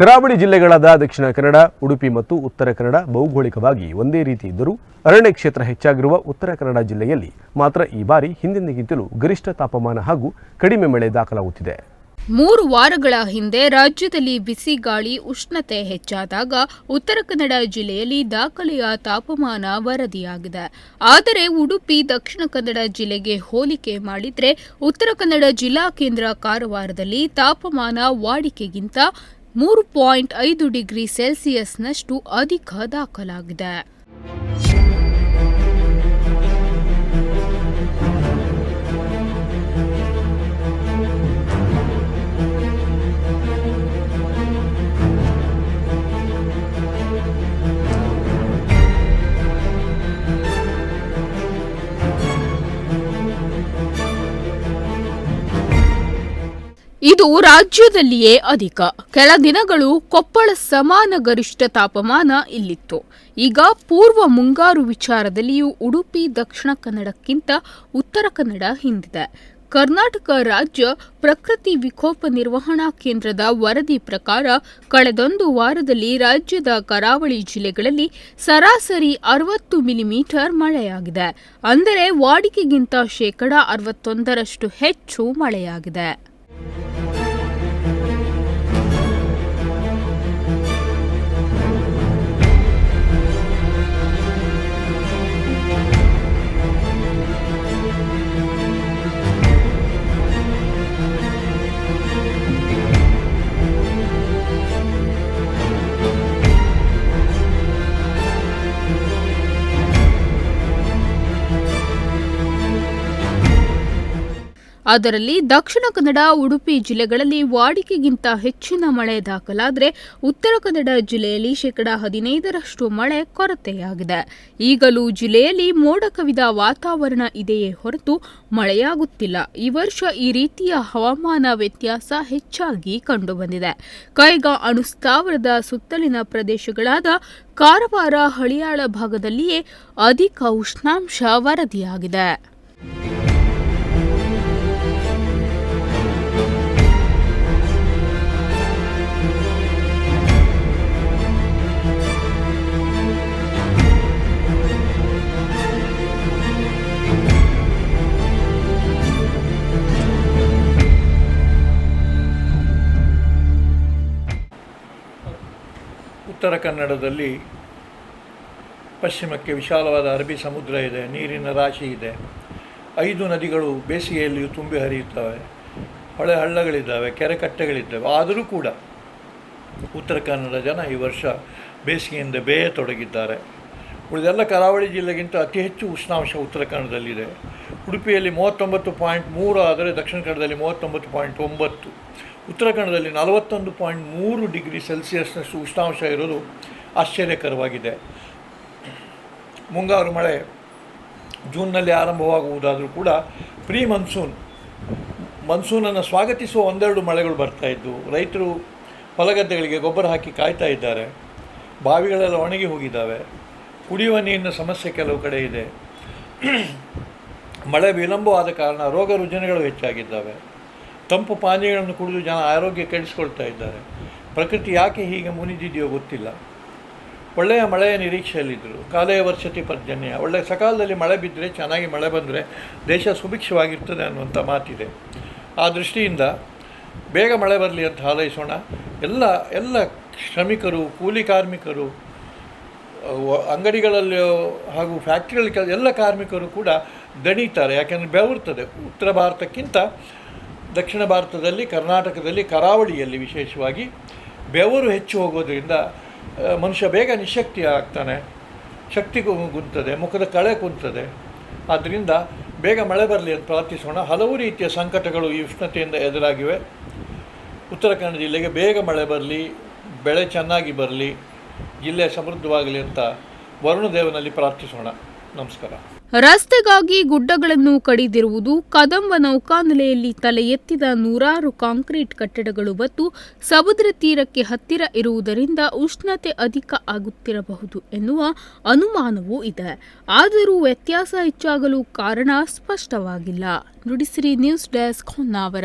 ಕರಾವಳಿ ಜಿಲ್ಲೆಗಳಾದ ದಕ್ಷಿಣ ಕನ್ನಡ, ಉಡುಪಿ ಮತ್ತು ಉತ್ತರ ಕನ್ನಡ ಭೌಗೋಳಿಕವಾಗಿ ಒಂದೇ ರೀತಿ ಇದ್ದರೂ ಅರಣ್ಯ ಕ್ಷೇತ್ರ ಹೆಚ್ಚಾಗಿರುವ ಉತ್ತರ ಕನ್ನಡ ಜಿಲ್ಲೆಯಲ್ಲಿ ಮಾತ್ರ ಈ ಬಾರಿ ಹಿಂದಿನಗಿಂತಲೂ ಗರಿಷ್ಠ ತಾಪಮಾನ ಹಾಗೂ ಕಡಿಮೆ ಮಳೆ ದಾಖಲಾಗುತ್ತಿದೆ. ಮೂರು ವಾರಗಳ ಹಿಂದೆ ರಾಜ್ಯದಲ್ಲಿ ಬಿಸಿ ಗಾಳಿ ಉಷ್ಣತೆ ಹೆಚ್ಚಾದಾಗ ಉತ್ತರ ಕನ್ನಡ ಜಿಲ್ಲೆಯಲ್ಲಿ ದಾಖಲೆಯ ತಾಪಮಾನ ವರದಿಯಾಗಿದೆ. ಆದರೆ ಉಡುಪಿ, ದಕ್ಷಿಣ ಕನ್ನಡ ಜಿಲ್ಲೆಗೆ ಹೋಲಿಕೆ ಮಾಡಿದರೆ ಉತ್ತರ ಕನ್ನಡ ಜಿಲ್ಲಾ ಕೇಂದ್ರ ಕಾರವಾರದಲ್ಲಿ ತಾಪಮಾನ ವಾಡಿಕೆಗಿಂತ ಮೂರು ಪಾಯಿಂಟ್ ಐದು ಡಿಗ್ರಿ ಸೆಲ್ಸಿಯಸ್ನಷ್ಟು ಅಧಿಕ ದಾಖಲಾಗಿದೆ. ಇದು ರಾಜ್ಯದಲ್ಲಿಯೇ ಅಧಿಕ. ಕೆಲ ದಿನಗಳು ಕೊಪ್ಪಳ ಸಮಾನ ಗರಿಷ್ಠ ತಾಪಮಾನ ಇಲ್ಲಿತ್ತು. ಈಗ ಪೂರ್ವ ಮುಂಗಾರು ವಿಚಾರದಲ್ಲಿಯೂ ಉಡುಪಿ, ದಕ್ಷಿಣ ಕನ್ನಡಕ್ಕಿಂತ ಉತ್ತರ ಕನ್ನಡ ಹಿಂದಿದೆ. ಕರ್ನಾಟಕ ರಾಜ್ಯ ಪ್ರಕೃತಿ ವಿಕೋಪ ನಿರ್ವಹಣಾ ಕೇಂದ್ರದ ವರದಿ ಪ್ರಕಾರ ಕಳೆದೊಂದು ವಾರದಲ್ಲಿ ರಾಜ್ಯದ ಕರಾವಳಿ ಜಿಲ್ಲೆಗಳಲ್ಲಿ ಸರಾಸರಿ ಅರವತ್ತು ಮಿಲಿಮೀಟರ್ ಮಳೆಯಾಗಿದೆ. ಅಂದರೆ ವಾಡಿಕೆಗಿಂತ ಶೇಕಡ ಅರವತ್ತೊಂದರಷ್ಟು ಹೆಚ್ಚು ಮಳೆಯಾಗಿದೆ. ಅದರಲ್ಲಿ ದಕ್ಷಿಣ ಕನ್ನಡ, ಉಡುಪಿ ಜಿಲ್ಲೆಗಳಲ್ಲಿ ವಾಡಿಕೆಗಿಂತ ಹೆಚ್ಚಿನ ಮಳೆ ದಾಖಲಾದರೆ ಉತ್ತರ ಕನ್ನಡ ಜಿಲ್ಲೆಯಲ್ಲಿ ಶೇಕಡ ಹದಿನೈದರಷ್ಟು ಮಳೆ ಕೊರತೆಯಾಗಿದೆ. ಈಗಲೂ ಜಿಲ್ಲೆಯಲ್ಲಿ ಮೋಡ ಕವಿದ ವಾತಾವರಣ ಇದೆಯೇ ಹೊರತು ಮಳೆಯಾಗುತ್ತಿಲ್ಲ. ಈ ವರ್ಷ ಈ ರೀತಿಯ ಹವಾಮಾನ ವ್ಯತ್ಯಾಸ ಹೆಚ್ಚಾಗಿ ಕಂಡುಬಂದಿದೆ. ಕೈಗಾ ಅಣುಸ್ಥಾವರದ ಸುತ್ತಲಿನ ಪ್ರದೇಶಗಳಾದ ಕಾರವಾರ, ಹಳಿಯಾಳ ಭಾಗದಲ್ಲಿಯೇ ಅಧಿಕ ಉಷ್ಣಾಂಶ ವರದಿಯಾಗಿದೆ. ಉತ್ತರ ಕನ್ನಡದಲ್ಲಿ ಪಶ್ಚಿಮಕ್ಕೆ ವಿಶಾಲವಾದ ಅರಬಿ ಸಮುದ್ರ ಇದೆ, ನೀರಿನ ರಾಶಿ ಇದೆ. ಐದು ನದಿಗಳು ಬೇಸಿಗೆಯಲ್ಲಿಯೂ ತುಂಬಿ ಹರಿಯುತ್ತವೆ. ಹೊಳೆ ಹಳ್ಳಗಳಿದ್ದಾವೆ, ಕೆರೆ ಕಟ್ಟೆಗಳಿದ್ದಾವೆ. ಆದರೂ ಕೂಡ ಉತ್ತರ ಕನ್ನಡ ಜನ ಈ ವರ್ಷ ಬೇಸಿಗೆಯಿಂದ ಬೇಯ ತೊಡಗಿದ್ದಾರೆ ಉಳಿದೆಲ್ಲ ಕರಾವಳಿ ಜಿಲ್ಲೆಗಿಂತ ಅತಿ ಹೆಚ್ಚು ಉಷ್ಣಾಂಶ ಉತ್ತರ ಕನ್ನಡದಲ್ಲಿದೆ. ಉಡುಪಿಯಲ್ಲಿ ಮೂವತ್ತೊಂಬತ್ತು ಪಾಯಿಂಟ್ ಮೂರು ಆದರೆ ದಕ್ಷಿಣ ಕನ್ನಡದಲ್ಲಿ ಮೂವತ್ತೊಂಬತ್ತು ಪಾಯಿಂಟ್ ಒಂಬತ್ತು. ಉತ್ತರ ಕನ್ನಡದಲ್ಲಿ ನಲವತ್ತೊಂದು ಪಾಯಿಂಟ್ ಮೂರು ಡಿಗ್ರಿ ಸೆಲ್ಸಿಯಸ್ನಷ್ಟು ಉಷ್ಣಾಂಶ ಇರೋದು ಆಶ್ಚರ್ಯಕರವಾಗಿದೆ. ಮುಂಗಾರು ಮಳೆ ಜೂನ್ನಲ್ಲಿ ಆರಂಭವಾಗುವುದಾದರೂ ಕೂಡ ಪ್ರೀ ಮನ್ಸೂನ್ ಮನ್ಸೂನನ್ನು ಸ್ವಾಗತಿಸುವ ಒಂದೆರಡು ಮಳೆಗಳು ಬರ್ತಾ ಇದ್ದು, ರೈತರು ಹೊಲಗದ್ದೆಗಳಿಗೆ ಗೊಬ್ಬರ ಹಾಕಿ ಕಾಯ್ತಾ ಇದ್ದಾರೆ. ಬಾವಿಗಳೆಲ್ಲ ಒಣಗಿ ಹೋಗಿದ್ದಾವೆ. ಕುಡಿಯುವ ನೀರಿನ ಸಮಸ್ಯೆ ಕೆಲವು ಕಡೆ ಇದೆ. ಮಳೆ ವಿಳಂಬವಾದ ಕಾರಣ ರೋಗ ರುಜಿನಗಳು ಹೆಚ್ಚಾಗಿದ್ದಾವೆ. ತಂಪು ಪಾನೀಯಗಳನ್ನು ಕುಡಿದು ಜನ ಆರೋಗ್ಯ ಕೆಡಿಸ್ಕೊಳ್ತಾ ಇದ್ದಾರೆ. ಪ್ರಕೃತಿ ಯಾಕೆ ಹೀಗೆ ಮುನಿದಿದೆಯೋ ಗೊತ್ತಿಲ್ಲ. ಒಳ್ಳೆಯ ಮಳೆಯ ನಿರೀಕ್ಷೆಯಲ್ಲಿದ್ದರು. ಕಾಲೆಯ ವರ್ಷತಿ ಪರ್ಜನ್ಯ. ಒಳ್ಳೆಯ ಸಕಾಲದಲ್ಲಿ ಮಳೆ ಬಿದ್ದರೆ ಚೆನ್ನಾಗಿ ಮಳೆ ಬಂದರೆ ದೇಶ ಸುಭಿಕ್ಷವಾಗಿರ್ತದೆ ಅನ್ನುವಂಥ ಮಾತಿದೆ. ಆ ದೃಷ್ಟಿಯಿಂದ ಬೇಗ ಮಳೆ ಬರಲಿ ಅಂತ ಹಾಲೈಸೋಣ ಎಲ್ಲ ಎಲ್ಲ ಶ್ರಮಿಕರು, ಕೂಲಿ ಕಾರ್ಮಿಕರು ಅಂಗಡಿಗಳಲ್ಲಿ ಹಾಗೂ ಫ್ಯಾಕ್ಟ್ರಿಗಳಲ್ಲಿ ಎಲ್ಲ ಕಾರ್ಮಿಕರು ಕೂಡ ದಣಿತಾರೆ. ಯಾಕೆಂದರೆ ಬೆವರ್ತದೆ. ಉತ್ತರ ಭಾರತಕ್ಕಿಂತ ದಕ್ಷಿಣ ಭಾರತದಲ್ಲಿ, ಕರ್ನಾಟಕದಲ್ಲಿ, ಕರಾವಳಿಯಲ್ಲಿ ವಿಶೇಷವಾಗಿ ಬೆವರು ಹೆಚ್ಚು ಹೋಗೋದ್ರಿಂದ ಮನುಷ್ಯ ಬೇಗ ನಿಶಕ್ತಿ ಆಗ್ತಾನೆ. ಶಕ್ತಿ ಕುಂತದೆ ಮುಖದ ಕಳೆ ಕುಂತದೆ. ಆದ್ದರಿಂದ ಬೇಗ ಮಳೆ ಬರಲಿ ಅಂತ ಪ್ರಾರ್ಥಿಸೋಣ. ಹಲವು ರೀತಿಯ ಸಂಕಟಗಳು ಈ ಉಷ್ಣತೆಯಿಂದ ಎದುರಾಗಿವೆ. ಉತ್ತರ ಕನ್ನಡ ಜಿಲ್ಲೆಗೆ ಬೇಗ ಮಳೆ ಬರಲಿ, ಬೆಳೆ ಚೆನ್ನಾಗಿ ಬರಲಿ, ಜಿಲ್ಲೆ ಸಮೃದ್ಧವಾಗಲಿ ಅಂತ ವರುಣದೇವನಲ್ಲಿ ಪ್ರಾರ್ಥಿಸೋಣ. ನಮಸ್ಕಾರ. ರಸ್ತೆಗಾಗಿ ಗುಡ್ಡಗಳನ್ನು ಕಡಿದಿರುವುದು ಕದಂಬ ನೌಕಾನೆಲೆಯಲ್ಲಿ ತಲೆ ಎತ್ತಿದ ನೂರಾರು ಕಾಂಕ್ರೀಟ್ ಕಟ್ಟಡಗಳು ಮತ್ತು ಸಮುದ್ರ ತೀರಕ್ಕೆ ಹತ್ತಿರ ಇರುವುದರಿಂದ ಉಷ್ಣತೆ ಅಧಿಕ ಆಗುತ್ತಿರಬಹುದು ಎನ್ನುವ ಅನುಮಾನವೂ ಇದೆ. ಆದರೂ ವ್ಯತ್ಯಾಸ ಹೆಚ್ಚಾಗಲು ಕಾರಣ ಸ್ಪಷ್ಟವಾಗಿಲ್ಲ. Nudisiri news desk Honnavar.